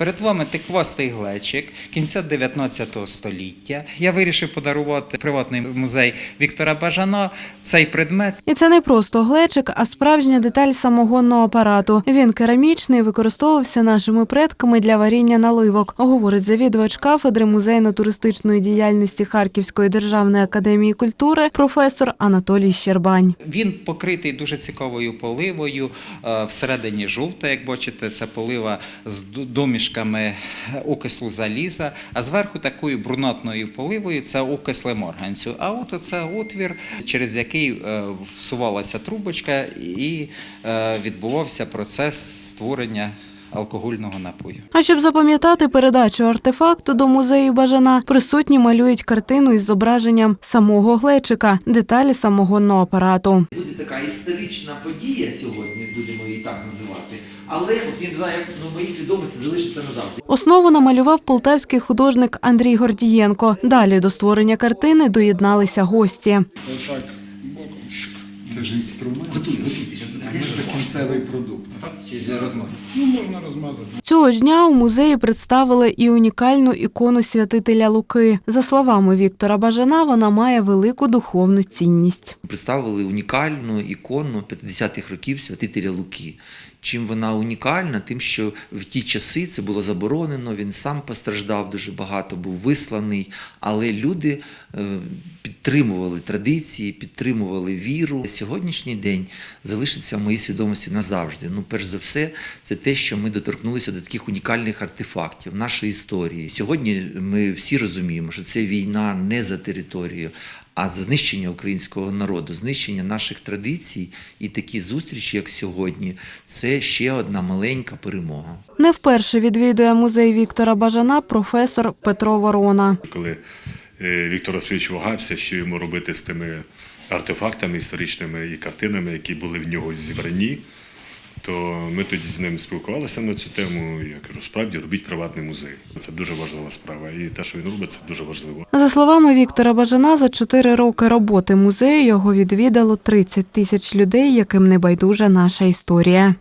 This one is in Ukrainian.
Перед вами тиквастий глечик кінця 19 століття. Я вирішив подарувати приватний музей Віктора Бажана цей предмет. І це не просто глечик, а справжня деталь самогонного апарату. Він керамічний, використовувався нашими предками для варіння наливок, говорить завідувач кафедри музейно-туристичної діяльності Харківської державної академії культури професор Анатолій Щербань. Він покритий дуже цікавою поливою. е, Всередині жовта, як бачите, це полива з д- домішками окислу заліза, а зверху такою брунатною поливою це окисле морганцю. А от оце отвір, через який е, всувалася трубочка і е, відбувався процес створення алкогольного напою. А щоб запам'ятати передачу артефакту до музею Бажана, присутні малюють картину із зображенням самого глечика, деталі самогонного апарату. Буде така історична подія сьогодні, будемо її так називати. Але він знає, ну, в моїй свідомості залишиться назавжди. Основу намалював полтавський художник Андрій Гордієнко. Далі до створення картини доєдналися гості. Отак боком. Це ж інструмент. Готуй, готуй. Кінцевий продукт. Чи розмазати? Ну, можна розмазати. Цього ж дня у музеї представили і унікальну ікону святителя Луки. За словами Віктора Бажана, вона має велику духовну цінність. Представили унікальну ікону 50-х років святителя Луки. Чим вона унікальна? Тим, що в ті часи це було заборонено, він сам постраждав дуже багато, був висланий, але люди е, підтримували традиції, підтримували віру. Сьогоднішній день залишиться в моїй свідомості назавжди. Ну, перш за все, це те, що ми доторкнулися до таких унікальних артефактів нашої історії. Сьогодні ми всі розуміємо, що це війна не за територію, а за знищення українського народу, знищення наших традицій і такі зустрічі, як сьогодні, це ще одна маленька перемога. Не вперше відвідує музей Віктора Бажана професор Петро Ворона. коли Віктор Васильович вагався, що йому робити з тими артефактами історичними і картинами, які були в нього зібрані, то ми тоді з ним спілкувалися на цю тему. Я кажу, справді робіть приватний музей. Це дуже важлива справа. І те, що він робить, це дуже важливо. За словами Віктора Бажана, за чотири роки роботи музею його відвідало 30 тисяч людей, яким не байдужа наша історія.